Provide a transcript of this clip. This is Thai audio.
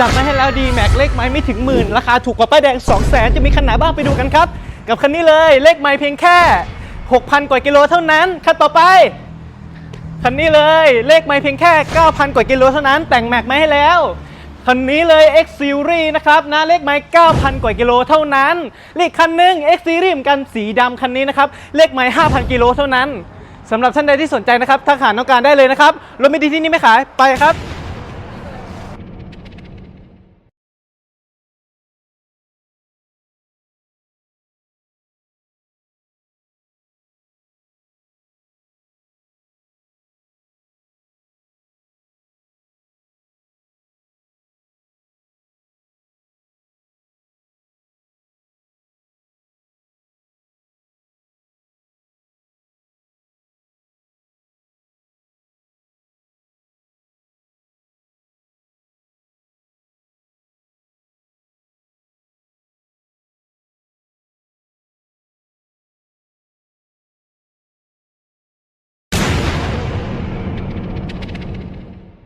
จัดมาให้แล้วดีแม็กเลขไม้ไม่ถึงหมื่น ราคาถูกกว่าป้ายแดง 2 0 0แสนจะมีคันไหนบ้างไปดูกันครับ กับคันนี้เลยเลขไม้เพียงแค่ 6,000 กว่ากิโลเท่านั้นคันต่อไปคันนี้เลยเลขไม้เพียงแค่ 9,000 กว่ากิโลเท่านั้น แต่งแม็กไม้ให้แล้วคันนี้เลย X Series นะครับนะเลขไม้9,000 กว่ากิโลเท่านั้นเลขคันหนึ่ง X Series เหมือนกันสีดำคันนี้นะครับเลขไม้5,000 กิโลเท่านั้นสำหรับท่านใดที่สนใจนะครับทักหาน้องการได้เลยนะครับรถไม่ดีที่นี่ไม่ขายไปครับ